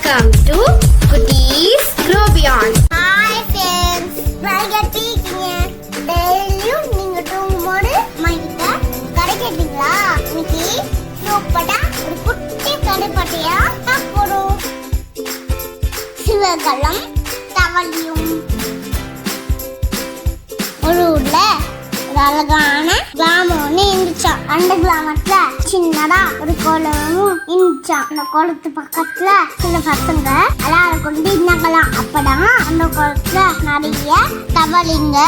Welcome to Kutties grow beyond hi friends welcome எப்படி டெய்லியும் நீங்க தூங்கும்போது மைக்கிட்ட கடை கேட்டீங்களா? இன்னைக்கு சூப்பரா ஒரு குட்டி பட்டியா சிவகலம் தவளியும். ஒரு ஊர்ல ஒரு அழகான கிராமம் ஒண்ணு இருந்துச்சா. அந்த கிராமத்துல சின்னதா ஒரு கோலமும் இருந்துச்சான் அந்த கோலத்து பக்கத்துல சில பசங்க அலார கொண்டு அந்த குளத்துல நிறைய தவளிங்க.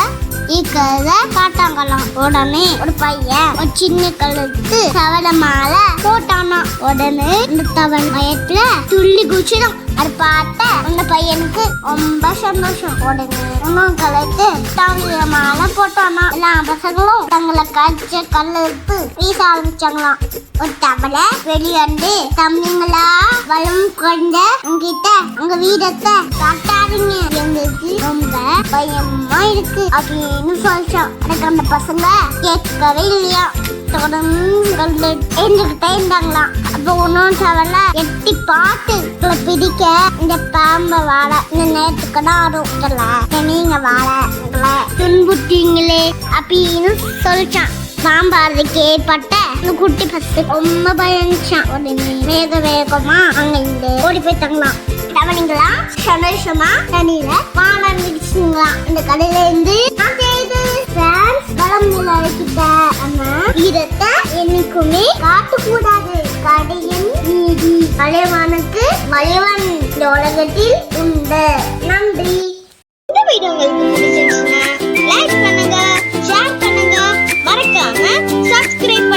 இருக்கிறத காட்டாங்களாம். உடனே ஒரு பையன் ஒரு சின்ன கழுத்து தவளை மாலை போட்டானா உடனே இந்த தவள் பயத்துல துள்ளி குச்சிடும் அது பார்த்த அந்த பையனுக்கு ரொம்ப சந்தோஷம். உடனே இன்னும் கழுத்து தவள மாலை போட்டானா எல்லா பசங்களும் தங்களை கழிச்ச கழுத்து வீச ஆரம்பிச்சாங்களாம். ஒரு தவளை வெளியாண்டு தம்பிங்களா பலம் கொண்ட உங்ககிட்ட உங்க வீரத்தை காட்டாதீங்க. எங்களுக்கு ரொம்ப பயமா இருக்கு அப்படின்னு சொல்லிச்சோம் எனக்கு அந்த பசங்க கேட்கவே இல்லையா? தொடர்ந்து எழுந்துகிட்டே இருந்தாங்களாம் அப்போ ஒன்றும் சவல எட்டி பார்த்து பிடிக்க இந்த பாம்பை வாழ இந்த நேரத்துக்கு தான் வரும். நீங்க வாழ உங்களை துன்புட்டீங்களே அப்படின்னு சொல்லிச்சான் பாம்பாறு கேட்பட்ட குட்டி பசு ரொம்ப பயந்துச்சான் உடனே வேக வேகமா அங்க இந்த ஓடி போயிட்டாங்களாம் தவணிங்களா சந்தோஷமா தண்ணியில வாழ இந்த கடையில இருந்து நான் என்னைக்குமே காட்டக்கூடாது கடையின் நீதி வளைவானுக்கு வளைவன் இந்த உலகத்தில் உண்டு நன்றி இந்த வீடியோ உங்களுக்கு பிடிச்சிருந்துச்சுன்னா லைக் பண்ணுங்க ஷேர் பண்ணுங்க. மறக்காம சப்ஸ்கிரைப்